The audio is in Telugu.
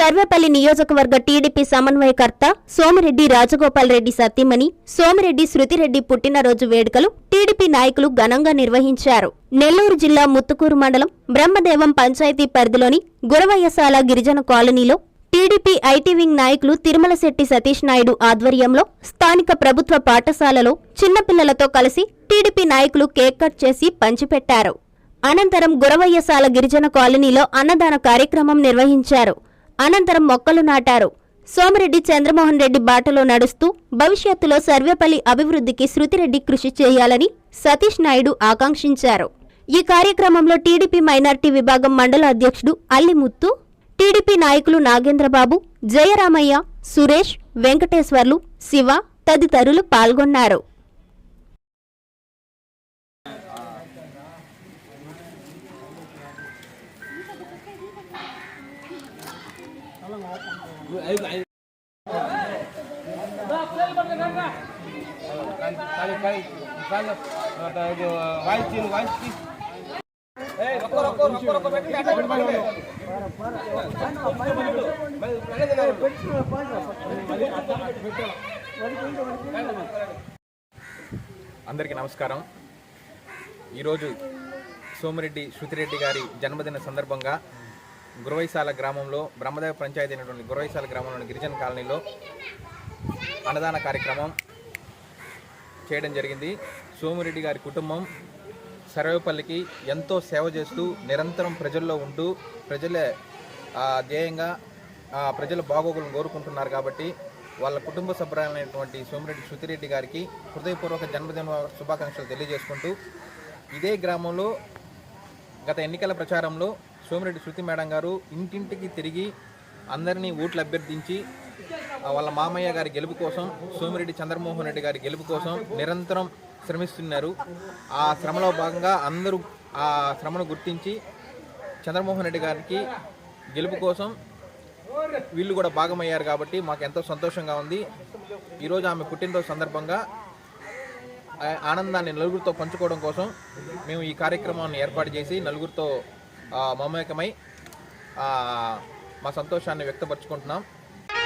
సర్వేపల్లి నియోజకవర్గ టీడీపీ సమన్వయకర్త సోమిరెడ్డి రాజగోపాల్ రెడ్డి సతీమణి సోమిరెడ్డి శృతిరెడ్డి పుట్టినరోజు వేడుకలు టీడీపీ నాయకులు ఘనంగా నిర్వహించారు. నెల్లూరు జిల్లా ముత్తుకూరు మండలం బ్రహ్మదేవం పంచాయతీ పరిధిలోని గురవయ్యసాల గిరిజన కాలనీలో టీడీపీ ఐటీ వింగ్ నాయకులు తిరుమలశెట్టి సతీష్ నాయుడు ఆధ్వర్యంలో స్థానిక ప్రభుత్వ పాఠశాలలో చిన్నపిల్లలతో కలిసి టీడీపీ నాయకులు కేక్ కట్ చేసి పంచిపెట్టారు. అనంతరం గురవయ్యసాల గిరిజన కాలనీలో అన్నదాన కార్యక్రమం నిర్వహించారు. అనంతరం మొక్కలు నాటారు. సోమిరెడ్డి చంద్రమోహన్ రెడ్డి బాటలో నడుస్తూ భవిష్యత్తులో సర్వేపల్లి అభివృద్ధికి శృతిరెడ్డి కృషి చేయాలని సతీష్ నాయుడు ఆకాంక్షించారు. ఈ కార్యక్రమంలో టీడీపీ మైనార్టీ విభాగం మండల అధ్యక్షుడు అల్లిముత్తు టీడీపీ నాయకులు నాగేంద్రబాబు జయరామయ్య సురేష్ వెంకటేశ్వర్లు శివ తదితరులు పాల్గొన్నారు. అందరికీ నమస్కారం. ఈరోజు సోమిరెడ్డి శృతిరెడ్డి గారి జన్మదిన సందర్భంగా గురవైశాల గ్రామంలో బ్రహ్మదేవ పంచాయతీ అయినటువంటి గురవైశాల గ్రామంలోని గిరిజన కాలనీలో అన్నదాన కార్యక్రమం చేయడం జరిగింది. సోమిరెడ్డి గారి కుటుంబం సర్వేపల్లికి ఎంతో సేవ చేస్తూ నిరంతరం ప్రజల్లో ఉంటూ ప్రజలే ధ్యేయంగా ప్రజల బాగోగులను కోరుకుంటున్నారు కాబట్టి వాళ్ళ కుటుంబ సభ్యులైనటువంటి సోమిరెడ్డి శృతిరెడ్డి గారికి హృదయపూర్వక జన్మదిన శుభాకాంక్షలు తెలియజేసుకుంటూ ఇదే గ్రామంలో గత ఎన్నికల ప్రచారంలో సోమిరెడ్డి శృతి మేడం గారు ఇంటింటికి తిరిగి అందరినీ ఓట్లు అభ్యర్థించి వాళ్ళ మామయ్య గారి గెలుపు కోసం సోమిరెడ్డి చంద్రమోహన్ రెడ్డి గారి గెలుపు కోసం నిరంతరం శ్రమిస్తున్నారు. ఆ శ్రమలో భాగంగా అందరూ ఆ శ్రమను గుర్తించి చంద్రమోహన్ రెడ్డి గారికి గెలుపు కోసం వీళ్ళు కూడా భాగమయ్యారు కాబట్టి మాకు ఎంతో సంతోషంగా ఉంది. ఈరోజు ఆమె పుట్టినరోజు సందర్భంగా ఆ ఆనందాన్ని నలుగురితో పంచుకోవడం కోసం మేము ఈ కార్యక్రమాన్ని ఏర్పాటు చేసి నలుగురితో మమేకమై మా సంతోషాన్ని వ్యక్తపరుచుకుంటున్నాం.